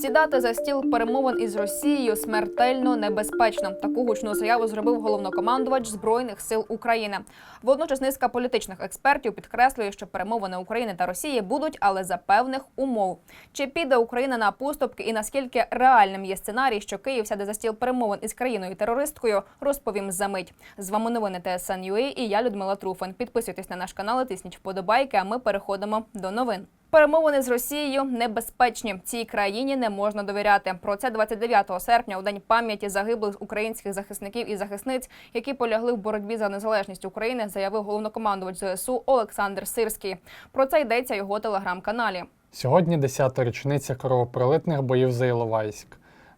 Сідати за стіл перемовин із Росією смертельно небезпечно. Таку гучну заяву зробив головнокомандувач збройних сил України. Водночас низка політичних експертів підкреслює, що перемовини України та Росії будуть, але за певних умов. Чи піде Україна на поступки і наскільки реальним є сценарій, що Київ сяде за стіл перемовин із країною терористкою, розповім за мить. З вами новини ТСН.UA і я Людмила Труфан. Підписуйтесь на наш канал, тисніть вподобайки. А ми переходимо до новин. Перемовини з Росією небезпечні. Цій країні не можна довіряти. Про це 29 серпня, у день пам'яті загиблих українських захисників і захисниць, які полягли в боротьбі за незалежність України, заявив головнокомандувач ЗСУ Олександр Сирський. Про це йдеться його телеграм-каналі. Сьогодні 10-та річниця кровопролитних боїв за Іловайськ.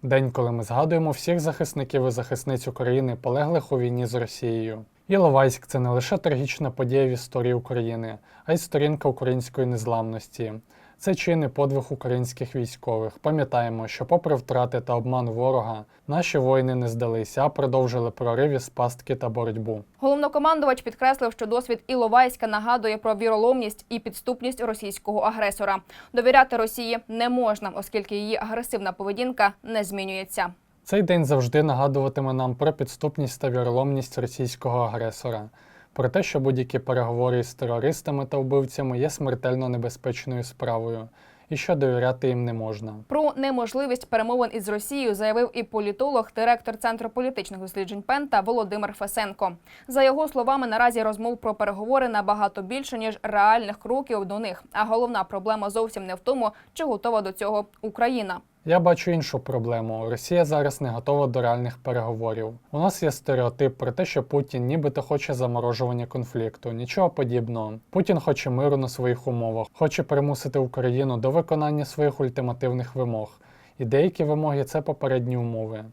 День, коли ми згадуємо всіх захисників і захисниць України, полеглих у війні з Росією. Іловайськ це не лише трагічна подія в історії України, а й сторінка української незламності. Це чин і подвиг українських військових. Пам'ятаємо, що, попри втрати та обман ворога, наші воїни не здалися, а продовжили прорив із пастки та боротьбу. Головнокомандувач підкреслив, що досвід Іловайська нагадує про віроломність і підступність російського агресора. Довіряти Росії не можна, оскільки її агресивна поведінка не змінюється. Цей день завжди нагадуватиме нам про підступність та віроломність російського агресора, про те, що будь-які переговори із терористами та вбивцями є смертельно небезпечною справою, і що довіряти їм не можна. Про неможливість перемовин із Росією заявив і політолог, директор Центру політичних досліджень Пента Володимир Фесенко. За його словами, наразі розмов про переговори набагато більше ніж реальних кроків до них. А головна проблема зовсім не в тому, чи готова до цього Україна. Я бачу іншу проблему. Росія зараз не готова до реальних переговорів. У нас є стереотип про те, що Путін нібито хоче заморожування конфлікту. Нічого подібного. Путін хоче миру на своїх умовах, хоче примусити Україну до виконання своїх ультимативних вимог. І деякі вимоги це попередні умови.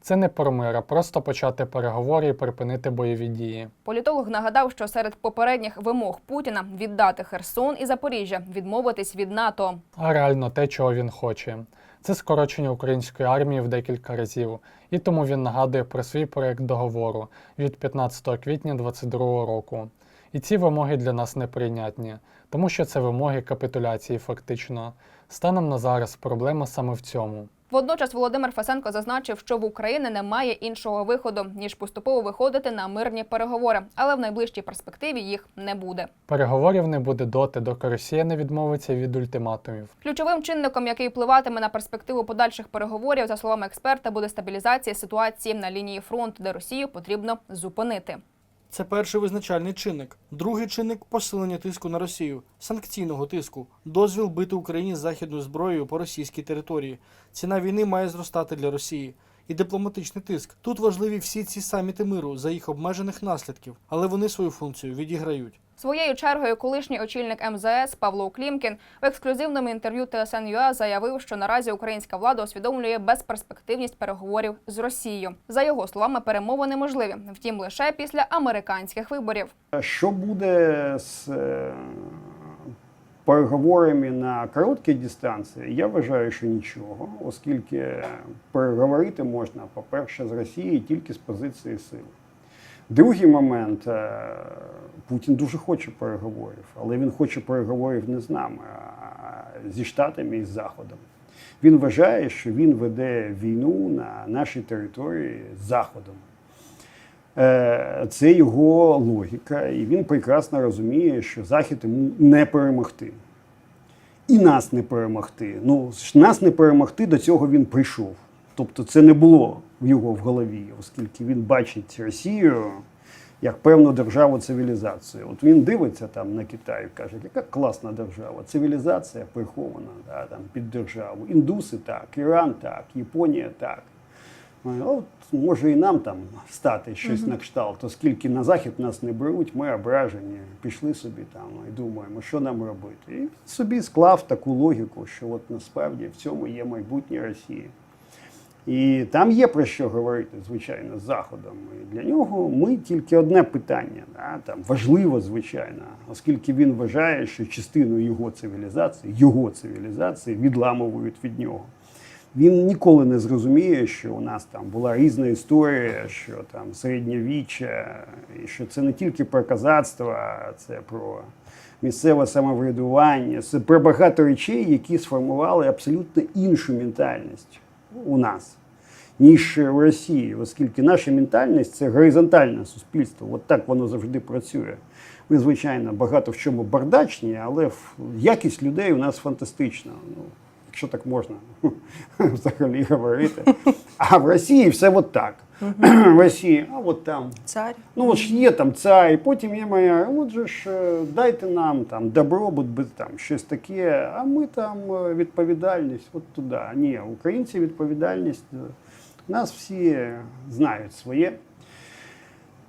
Це не про мир, а просто почати переговори і припинити бойові дії. Політолог нагадав, що серед попередніх вимог Путіна віддати Херсон і Запоріжжя, відмовитись від НАТО. А реально те, чого він хоче. Це скорочення української армії в декілька разів, і тому він нагадує про свій проєкт договору від 15 квітня 2022 року. І ці вимоги для нас неприйнятні, тому що це вимоги капітуляції фактично. Станом на зараз проблема саме в цьому. Водночас Володимир Фесенко зазначив, що в Україні немає іншого виходу ніж поступово виходити на мирні переговори, але в найближчій перспективі їх не буде. Переговорів не буде доти, доки Росія не відмовиться від ультиматумів. Ключовим чинником, який впливатиме на перспективу подальших переговорів, за словами експерта, буде стабілізація ситуації на лінії фронту, де Росію потрібно зупинити. Це перший визначальний чинник. Другий чинник посилення тиску на Росію, санкційного тиску, дозвіл бити Україні західною зброєю по російській території. Ціна війни має зростати для Росії. І дипломатичний тиск. Тут важливі всі ці саміти миру за їх обмежених наслідків, але вони свою функцію відіграють. Своєю чергою колишній очільник МЗС Павло Клімкін в ексклюзивному інтерв'ю ТСН.UA заявив, що наразі українська влада усвідомлює безперспективність переговорів з Росією. За його словами, перемови неможливі, втім лише після американських виборів. Що буде з е, переговорами на короткій дистанції, я вважаю, що нічого, оскільки переговорити можна, по-перше, з Росією тільки з позиції сили. Другий момент, е, Путін дуже хоче переговорів, але він хоче переговорів не з нами, а зі Штатами і з Заходом. Він вважає, що він веде війну на нашій території з Заходом. Е, Це його логіка, і він прекрасно розуміє, що Захід йому не перемогти. І нас не перемогти. Ну, нас не перемогти, до цього він прийшов. Тобто це не було в його в голові, оскільки він бачить Росію як певну державу цивілізацію. От він дивиться там на Китай каже, яка класна держава, цивілізація прихована да, там, під державу. Індуси так, Іран так, Японія так. От може і нам там стати щось на кшталт, оскільки на захід нас не беруть, ми ображені, пішли собі там і думаємо, що нам робити. І собі склав таку логіку, що от насправді в цьому є майбутнє Росії. І там є про що говорити, звичайно, з Заходом. І для нього ми тільки одне питання, да, там важливо, звичайно, оскільки він вважає, що частину його цивілізації, його цивілізації відламують від нього. Він ніколи не зрозуміє, що у нас там була різна історія, що там середньовіччя, і що це не тільки про казацтво, це про місцеве самоврядування, це про багато речей, які сформували абсолютно іншу ментальність у нас, ніж в Росії, оскільки наша ментальність це горизонтальне суспільство. От так воно завжди працює. Ми, звичайно, багато в чому бардачні, але якість людей у нас фантастична. Ну, якщо так можна взагалі говорити. А в Росії все от так. В Росії, а от там. Цар. Ну, от ж є там цар, і потім є моя, от же ж е, дайте нам там добробут, там щось таке, а ми там е, відповідальність, от туди. Ні, українці відповідальність. е, Нас всі знають своє.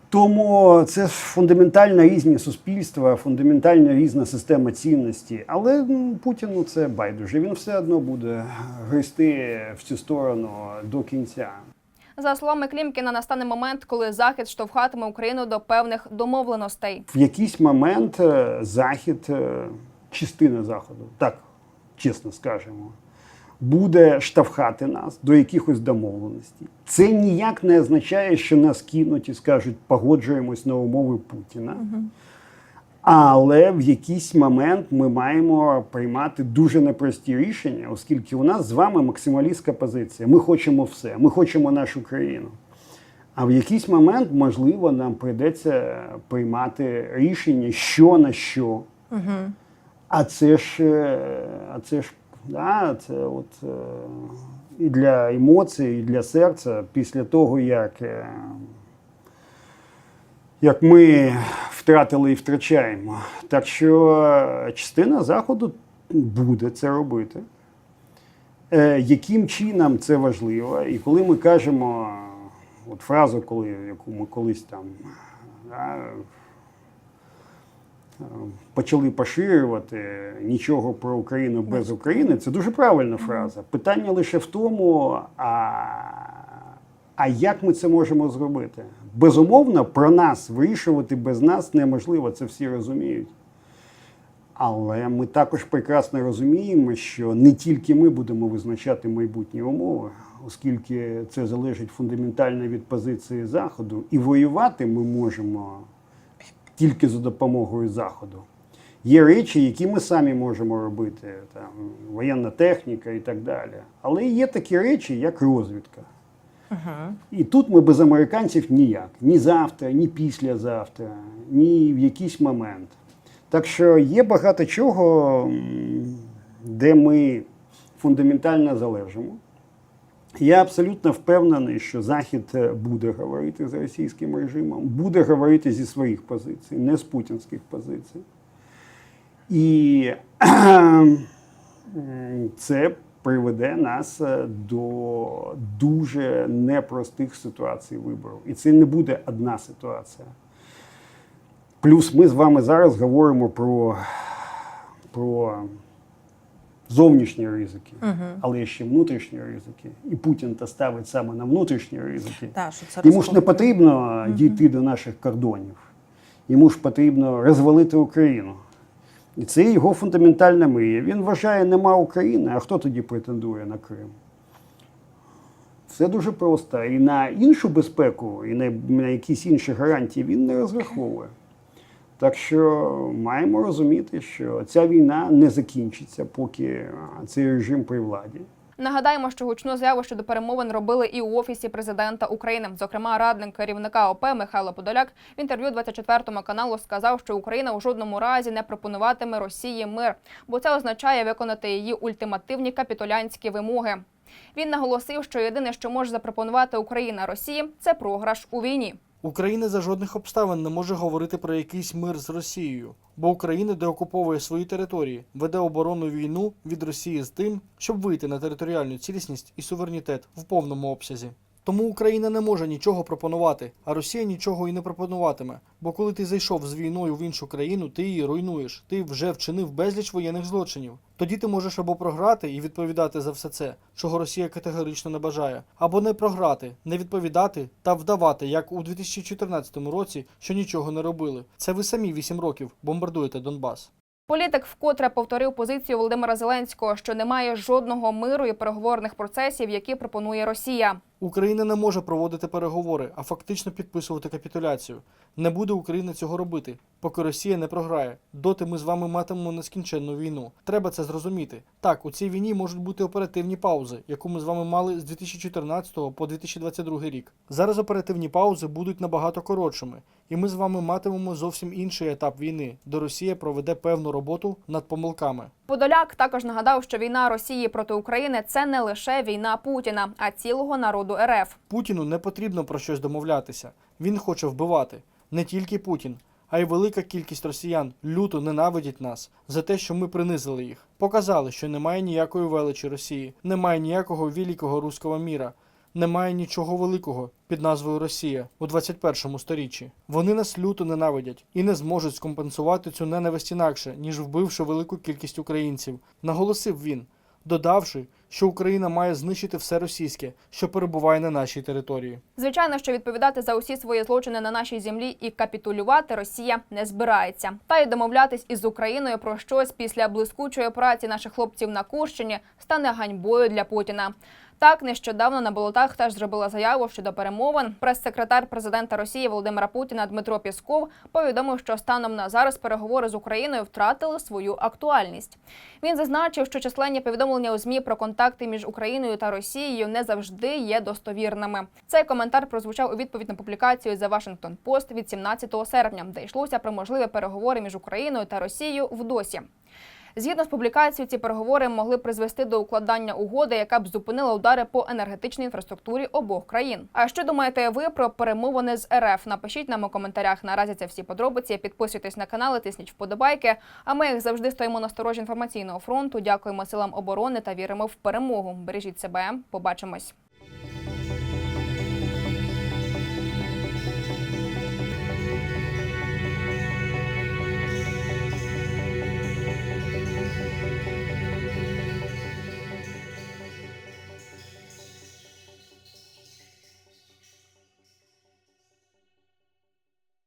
Тому це фундаментально різні суспільства, фундаментально різна система цінностей. Але Путіну це байдуже. Він все одно буде гристи в цю сторону до кінця. За словами Клімкіна, настане момент, коли захід штовхатиме Україну до певних домовленостей. в якийсь момент е, Захід, е, частина Заходу, так чесно скажемо, буде штовхати нас до якихось домовленостей. Це ніяк не означає, що нас кинуть і скажуть, погоджуємось на умови Путіна. Але в якийсь момент ми маємо приймати дуже непрості рішення, оскільки у нас з вами максималістська позиція. Ми хочемо все, ми хочемо нашу країну. А в якийсь момент, можливо, нам прийдеться приймати рішення, що на що. А це ж, е, а це ж, да, це от е, і для емоцій, і для серця, після того, як, е, як ми втратили і втрачаємо. Так що е, частина Заходу буде це робити. Е, яким чином це важливо? І коли ми кажемо от фразу, коли, яку ми колись там да, почали поширювати нічого про Україну без України, це дуже правильна фраза. Питання лише в тому, а, а як ми це можемо зробити? Безумовно, про нас вирішувати без нас неможливо, це всі розуміють. Але ми також прекрасно розуміємо, що не тільки ми будемо визначати майбутні умови, оскільки це залежить фундаментально від позиції Заходу, і воювати ми можемо тільки за допомогою Заходу. Є речі, які ми самі можемо робити, там, воєнна техніка і так далі. Але є такі речі, як розвідка. І тут ми без американців ніяк. Ні завтра, ні післязавтра, ні в якийсь момент. Так що є багато чого, де ми фундаментально залежимо. Я абсолютно впевнений, що Захід е, буде говорити з російським режимом, буде говорити зі своїх позицій, не з путінських позицій. І це приведе нас е, до дуже непростих ситуацій вибору. І це не буде одна ситуація. Плюс ми з вами зараз говоримо про, про зовнішні ризики, але ще внутрішні ризики. І Путін та ставить саме на внутрішні ризики. Та, що це Йому ж не потрібно дійти до наших кордонів. Йому ж потрібно розвалити Україну. І це його фундаментальна мрія. Він вважає, нема України, а хто тоді претендує на Крим? Все дуже просто. І на іншу безпеку, і на, на якісь інші гарантії він не розраховує. Так що маємо розуміти, що ця війна не закінчиться, поки цей режим при владі. Нагадаємо, що гучну заяву щодо перемовин робили і у офісі президента України. Зокрема, радник керівника ОП Михайло Подоляк в інтерв'ю 24 каналу сказав, що Україна у жодному разі не пропонуватиме Росії мир, бо це означає виконати її ультимативні капітулянські вимоги. Він наголосив, що єдине, що може запропонувати Україна Росії, це програш у війні. Україна за жодних обставин не може говорити про якийсь мир з Росією, бо Україна деокуповує свої території, веде оборонну війну від Росії з тим, щоб вийти на територіальну цілісність і суверенітет в повному обсязі. Тому Україна не може нічого пропонувати, а Росія нічого і не пропонуватиме. Бо коли ти зайшов з війною в іншу країну, ти її руйнуєш. Ти вже вчинив безліч воєнних злочинів. Тоді ти можеш або програти і відповідати за все це, чого Росія категорично не бажає, або не програти, не відповідати та вдавати, як у 2014 році, що нічого не робили. Це ви самі 8 років бомбардуєте Донбас. Політик вкотре повторив позицію Володимира Зеленського, що немає жодного миру і переговорних процесів, які пропонує Росія. Україна не може проводити переговори, а фактично підписувати капітуляцію. Не буде Україна цього робити, поки Росія не програє. Доти ми з вами матимемо нескінченну війну. Треба це зрозуміти. Так, у цій війні можуть бути оперативні паузи, яку ми з вами мали з 2014 по 2022 рік. Зараз оперативні паузи будуть набагато коротшими, і ми з вами матимемо зовсім інший етап війни, де Росія проведе певну роботу над помилками. Подоляк також нагадав, що війна Росії проти України це не лише війна Путіна, а цілого народу РФ. Путіну не потрібно про щось домовлятися. Він хоче вбивати. Не тільки Путін, а й велика кількість росіян люто ненавидять нас за те, що ми принизили їх. Показали, що немає ніякої величі Росії, немає ніякого великого руського міра, немає нічого великого під назвою Росія у 21 сторіччі. Вони нас люто ненавидять і не зможуть скомпенсувати цю ненависть інакше, ніж вбивши велику кількість українців. Наголосив він, додавши, що Україна має знищити все російське, що перебуває на нашій території. Звичайно, що відповідати за усі свої злочини на нашій землі і капітулювати Росія не збирається. Та й домовлятись із Україною про щось після блискучої праці наших хлопців на Курщині стане ганьбою для Путіна. Так, нещодавно на болотах теж зробила заяву щодо перемовин. Прес-секретар президента Росії Володимира Путіна Дмитро Пісков повідомив, що станом на зараз переговори з Україною втратили свою актуальність. Він зазначив, що численні повідомлення у змі про контакти між Україною та Росією не завжди є достовірними. Цей коментар прозвучав у відповідь на публікацію The Washington Post від 17 серпня, де йшлося про можливі переговори між Україною та Росією в досі. Згідно з публікацією, ці переговори могли призвести до укладання угоди, яка б зупинила удари по енергетичній інфраструктурі обох країн. А що думаєте ви про перемовини з РФ? Напишіть нам у коментарях. Наразі це всі подробиці. Підписуйтесь на канал, тисніть вподобайки. А ми, як завжди, стоїмо на сторожі інформаційного фронту. Дякуємо силам оборони та віримо в перемогу. Бережіть себе. Побачимось.